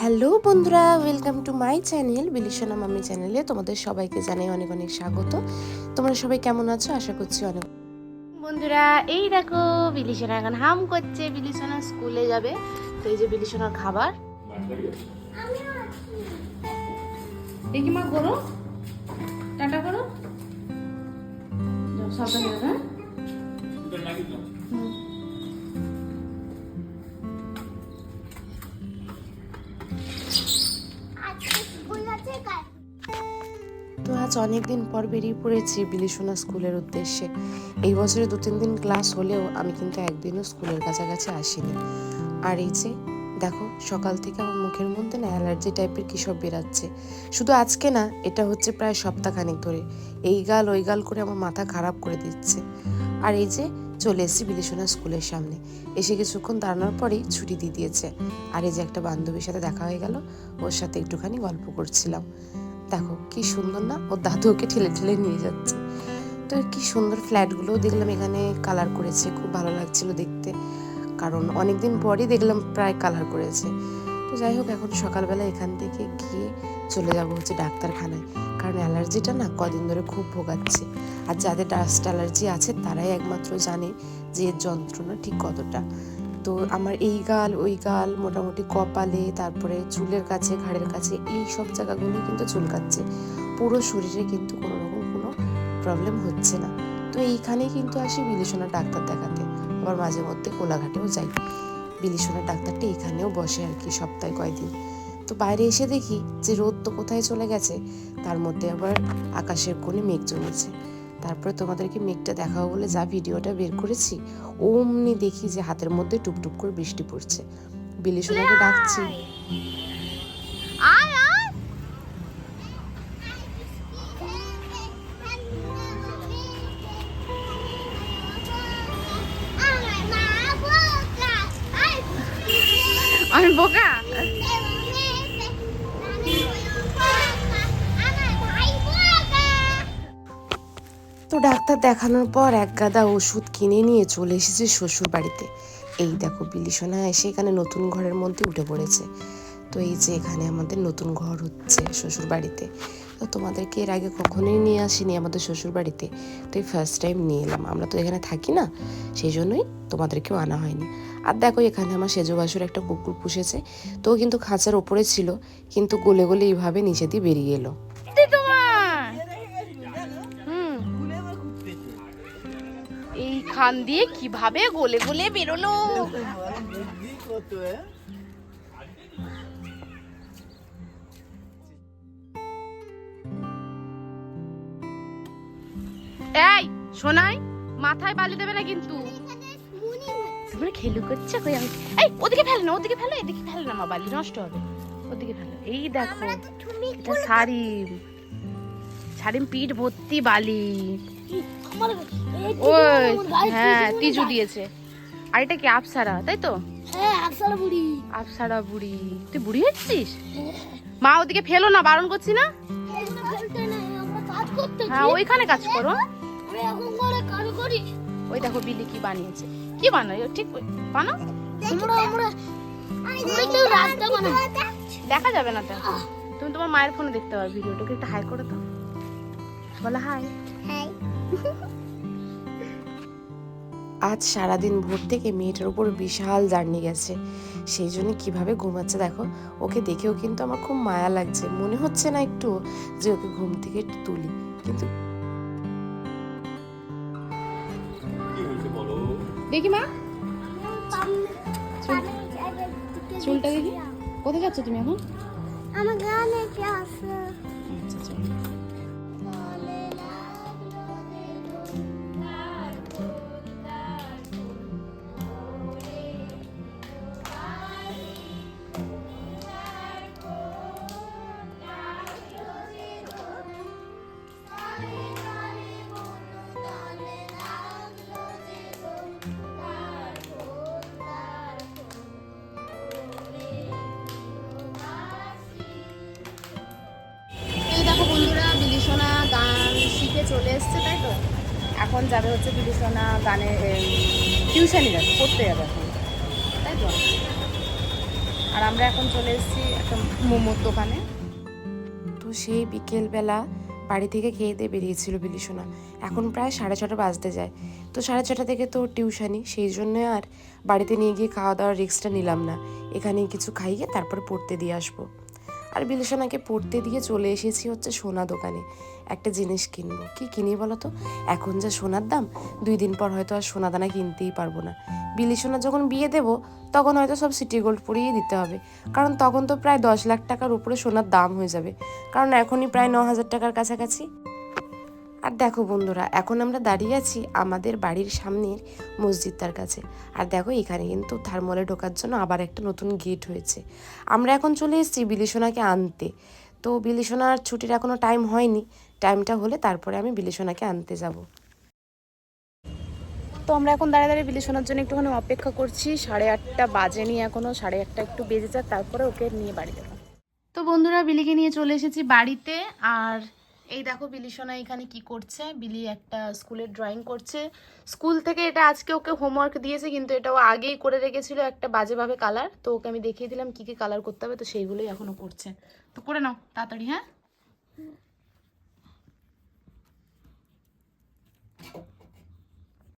Hello বন্ধুরা welcome to my channel বিলিশনা মামি চ্যানেলে তোমাদের সবাইকে জানাই অনেক অনেক স্বাগত। তোমরা সবাই কেমন আছো? আশা করছি অনেক বন্ধুরা এই দেখো বিলিশনা এখন হাম করছে বিলিশনা স্কুলে যাবে। তো এই যে বিলিশনার খাবার। দেখি মা করো টাটা করো। হ্যাঁ? তো আজ অনেক দিন পর বেরিয়ে পড়েছি বিলিশোনা স্কুলের উদ্দেশ্যে। এই বছরে দু তিন দিন ক্লাস হলেও আমি কিন্তু একদিনও স্কুলের কাছাকাছি আসিনি। আর এই যে দেখো, সকাল থেকে আমার মুখের মধ্যে না অ্যালার্জি টাইপের কী সব বেরাচ্ছে। শুধু আজকে না, এটা হচ্ছে প্রায় সপ্তাহখানেক ধরে। এই গাল, ওই গাল করে আমার মাথা খারাপ করে দিচ্ছে। আর এই যে চলে এসেছি বিলিশোনা স্কুলের সামনে। এসে কিছুক্ষণ দাঁড়ানোর পরেই ছুটি দিয়ে দিয়েছে। আর এই যে একটা বান্ধবীর সাথে দেখা হয়ে গেল, ওর সাথে একটুখানি গল্প করছিলাম। দেখো, কি সুন্দর না, ওর দাদু ওকে ঠেলে ঠেলে নিয়ে যাচ্ছে। তো কি সুন্দর ফ্ল্যাটগুলোও দেখলাম এখানে কালার করেছে, খুব ভালো লাগছিল দেখতে। কারণ অনেকদিন পরই দেখলাম প্রায় কালার করেছে। তো যাই হোক, এখন সকালবেলা এখান থেকে গিয়ে চলে যাব হচ্ছে ডাক্তারখানায়। কারণ অ্যালার্জিটা না কদিন ধরে খুব ভোগাচ্ছে। আর যাদের ডাস্ট অ্যালার্জি আছে, তারাই একমাত্র জানে যে এর যন্ত্রণা ঠিক কতটা। তো আমার এই গাল, ওই গাল, মোটামুটি কপালে, তারপরে চুলের কাছে, ঘাড়ের কাছে, এই সব জায়গাগুলো কিন্তু চুলকাচ্ছে। পুরো শরীরে কিন্তু কোনো রকম কোনো প্রবলেম হচ্ছে না। তো এইখানেই কিন্তু আসি বিলিশনা ডাক্তার দেখাতে। আবার মাঝে মধ্যে কোলাঘাটেও যাই। বিলিশনা ডাক্তারটি এখানেও বসে আর কি সপ্তাহে কয়দিন। তো বাইরে এসে দেখি যে রোদ তো কোথায় চলে গেছে, তার মধ্যে আবার আকাশের কোণে মেঘ জমেছে। তারপরে তোমাদেরকে মেঘটা দেখাবো বলে যা ভিডিওটা বের করেছি, অমনি দেখি যে হাতের মধ্যে টুপটুপ করে বৃষ্টি পড়ছে। বিলিশনাকে ডাকছি। আমি বোকা? তো ডাক্তার দেখানোর পর এক গাদা ওষুধ কিনে নিয়ে চলে এসেছে শ্বশুর বাড়িতে এই দেখো বিলিসোনা এসে এখানে নতুন ঘরের মধ্যে উঠে পড়েছে। তো এই যে এখানে আমাদের নতুন ঘর হচ্ছে শ্বশুর বাড়িতে তো তোমাদেরকে এর আগে কখনোই নিয়ে আসিনি আমাদের শ্বশুর বাড়িতে তো এই ফার্স্ট টাইম নিয়ে এলাম। আমরা তো এখানে থাকি না, সেই জন্যই তোমাদেরকেও আনা হয়নি। আর দেখো, এখানে আমার সেজো বাসুর একটা কুকুর পুষেছে। তো কিন্তু খাঁচার ওপরে ছিল, কিন্তু গলে গলে এইভাবে নিচে দিয়ে বেরিয়ে এলো। এই খান দিয়ে কীভাবে গলে গলে বেরোলো? এই শোনাই মাথায় বালি দেবে না কিন্তু। তুমি খেলু করছে কই? আমি এই ওদিকে ফেলে না ওদিকে ফেলো এদিকে ফেলে না মা বালি নষ্ট হবে। ওদিকে ফেলো এই দেখো এটা সারিম। সারিম পিঠ ভর্তি বালি। ওই হ্যাঁ তিজু দিয়েছে। আর এটা কি আপসারা তাই তো? হ্যাঁ বুড়ি। আপসারা বুড়ি। তুই বুড়ি হচ্ছিস? মা ওদিকে ফেলো না বারণ করছি না? এগুলো ফেলতে নাই আমরা কাজ করতে হ্যাঁ ওইখানে কাজ করো। আমি এখন করে কাজ করি। ওই দেখো বিলি কি বানিয়েছে। কি বানাই ঠিক বানাও। আমরা আমরা আমরা কেউ রাস্তা বানাই। দেখা। যাবে না তো? তুমি তোমার মায়ের ফোনে দেখতে পাবে ভিডিওটাকে। একটু হাই করে দাও। বলো হাই হ্যাঁ আজ সারাদিন ভোর থেকে মেয়েটার উপর বিশাল জার্নি গেছে। সেই জন্য কীভাবে ঘুমাচ্ছে দেখো। ওকে দেখেও কিন্তু আমার খুব মায়া লাগছে। মনে হচ্ছে না একটু যে ওকে ঘুম থেকে একটু তুলি। কিন্তু দেখি মা। চুলটা দেখি কোথায় যাচ্ছ তুমি এখন? আমার গানে দেখো বন্ধুরা বিলিসোনা গান শিখে চলে এসছে, তাই তো? এখন যাবে হচ্ছে বিলিসোনা গানের টিউশনই যাবে, পড়তে যাবে এখন, তাই তো? আর আমরা এখন চলে এসেছি একটা মোমোর দোকানে। তো সেই বিকেলবেলা বাড়ি থেকে খেয়ে দিয়ে বেরিয়েছিল বিলিসোনা এখন প্রায় সাড়ে ছটা বাজতে যায়। তো সাড়ে ছটা থেকে তো টিউশনি সেই জন্য আর বাড়িতে নিয়ে গিয়ে খাওয়া দাওয়ার রিস্কটা নিলাম না। এখানেই কিছু খাইয়ে তারপর পড়তে দিয়ে আসব। আর বিলিসোনাকে পড়তে দিয়ে চলে এসেছি হচ্ছে সোনা দোকানে। একটা জিনিস কিনবো। কি কিনি বলো তো এখন যা সোনার দাম, দুই দিন পর হয়তো আর সোনা দানা কিনতেই পারব না। বিলিসোনা যখন বিয়ে দেব, তখন হয়তো সব সিটি গোল্ড পরিয়ে দিতে হবে। কারণ তখন তো প্রায় দশ লাখ টাকার উপরে সোনার দাম হয়ে যাবে। কারণ এখনই প্রায় ন হাজার টাকার কাছাকাছি। আর দেখো বন্ধুরা এখন আমরা দাঁড়িয়ে আছি আমাদের বাড়ির সামনের মসজিদটার কাছে। আর দেখো এখানে কিন্তু থার্মলে ঢোকার জন্য আবার একটা নতুন গেট হয়েছে। আমরা এখন চলে এসেছি বিলিসোনাকে আনতে। তো বিলিসোনার ছুটির এখনও টাইম হয়নি। টাইমটা হলে তারপরে আমি বিলিসোনাকে আনতে যাব। তো আমরা এখন দাঁড়িয়ে দাঁড়িয়ে বিলিসোনার জন্য একটুখানি অপেক্ষা করছি। সাড়ে আটটা বাজেনি এখনও সাড়ে আটটা একটু বেজে যাক তারপরে ওকে নিয়ে বাড়ি যাব। তো বন্ধুরা বিলিকে নিয়ে চলে এসেছি বাড়িতে। আর এই দেখো বিলি সোনা এখানে কি করছে? বিলি একটা স্কুলের ড্রয়িং করছে। স্কুল থেকে এটা আজকে ওকে হোমওয়ার্ক দিয়েছে, কিন্তু এটা ও আগেই করে রেখেছিল একটা বাজেভাবে কালার তো ওকে আমি দেখিয়ে দিলাম কি কি কালার করতে হবে, তো সেইগুলোই এখনও করছে। তো করে নাও, তাড়াতাড়ি হ্যাঁ?